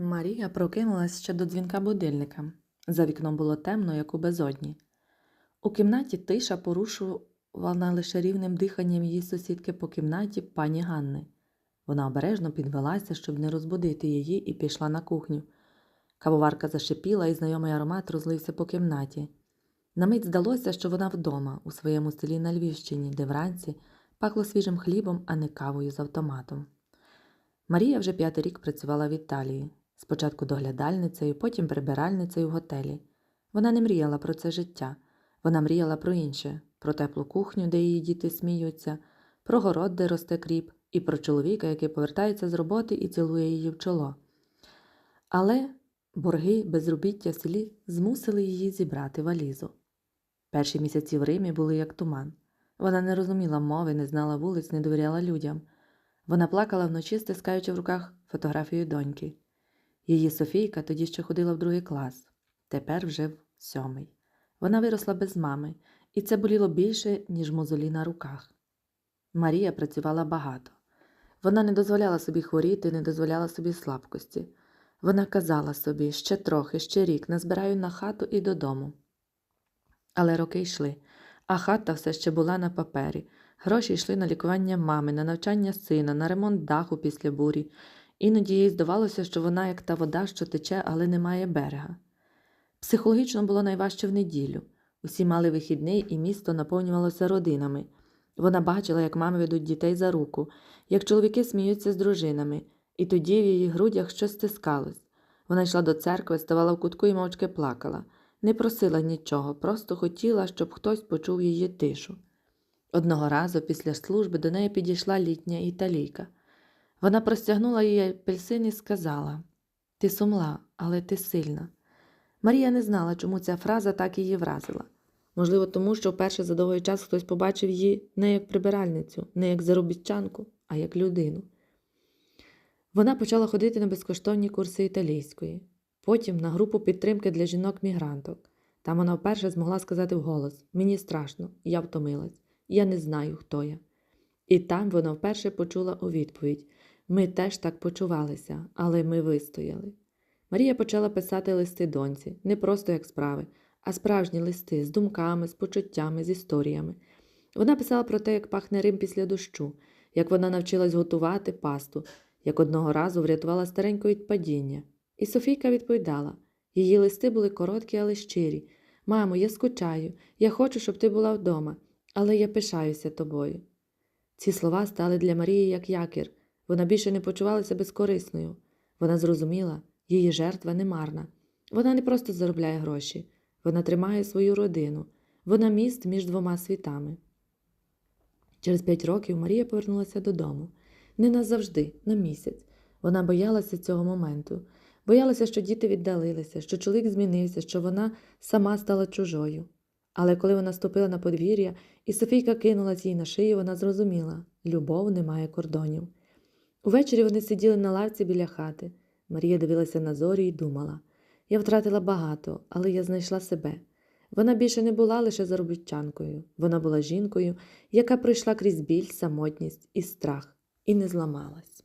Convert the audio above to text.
Марія прокинулась ще до дзвінка будильника. За вікном було темно, як у безодні. У кімнаті тиша порушувана лише рівним диханням її сусідки по кімнаті пані Ганни. Вона обережно підвелася, щоб не розбудити її, і пішла на кухню. Кавоварка зашипіла, і знайомий аромат розлився по кімнаті. На мить здалося, що вона вдома, у своєму селі на Львівщині, де вранці пахло свіжим хлібом, а не кавою з автоматом. Марія вже п'ятий рік працювала в Італії. Спочатку доглядальницею, потім прибиральницею в готелі. Вона не мріяла про це життя. Вона мріяла про інше, про теплу кухню, де її діти сміються, про город, де росте кріп, і про чоловіка, який повертається з роботи і цілує її в чоло. Але борги, безробіття в селі змусили її зібрати валізу. Перші місяці в Римі були як туман. Вона не розуміла мови, не знала вулиць, не довіряла людям. Вона плакала вночі, стискаючи в руках фотографію доньки. Її Софійка тоді ще ходила в другий клас, тепер вже в сьомий. Вона виросла без мами, і це боліло більше, ніж мозолі на руках. Марія працювала багато. Вона не дозволяла собі хворіти, не дозволяла собі слабкості. Вона казала собі ще трохи, ще рік назбираю на хату і додому. Але роки йшли, а хата все ще була на папері. Гроші йшли на лікування мами, на навчання сина, на ремонт даху після бурі. Іноді їй здавалося, що вона як та вода, що тече, але не має берега. Психологічно було найважче в неділю. Усі мали вихідний, і місто наповнювалося родинами. Вона бачила, як мами ведуть дітей за руку, як чоловіки сміються з дружинами, і тоді в її грудях щось стискалось. Вона йшла до церкви, ставала в кутку і мовчки плакала, не просила нічого, просто хотіла, щоб хтось почув її тишу. Одного разу після служби до неї підійшла літня італійка. Вона простягнула їй апельсин і сказала Ти сумла, але ти сильна. Марія не знала, чому ця фраза так її вразила. Можливо, тому що вперше за довгий час хтось побачив її не як прибиральницю, не як заробітчанку, а як людину. Вона почала ходити на безкоштовні курси італійської, потім на групу підтримки для жінок-мігранток. Там вона вперше змогла сказати вголос Мені страшно, я втомилась, я не знаю, хто я. І там вона вперше почула у відповідь Ми теж так почувалися, але ми вистояли. Марія почала писати листи доньці, не просто як справи, а справжні листи з думками, з почуттями, з історіями. Вона писала про те, як пахне Рим після дощу, як вона навчилась готувати пасту, як одного разу врятувала стареньку від падіння. І Софійка відповідала її листи були короткі, але щирі. Мамо, я скучаю, я хочу, щоб ти була вдома, але я пишаюся тобою. Ці слова стали для Марії як якір. Вона більше не почувалася безкорисною. Вона зрозуміла, її жертва не марна. Вона не просто заробляє гроші, вона тримає свою родину, вона міст між двома світами. Через п'ять років Марія повернулася додому. Не назавжди, на місяць. Вона боялася цього моменту, боялася, що діти віддалилися, що чоловік змінився, що вона сама стала чужою. Але коли вона ступила на подвір'я і Софійка кинулась їй на шию, вона зрозуміла любов не має кордонів. Увечері вони сиділи на лавці біля хати. Марія дивилася на зорі і думала я втратила багато, але я знайшла себе. Вона більше не була лише заробітчанкою, вона була жінкою, яка пройшла крізь біль, самотність і страх, і не зламалась.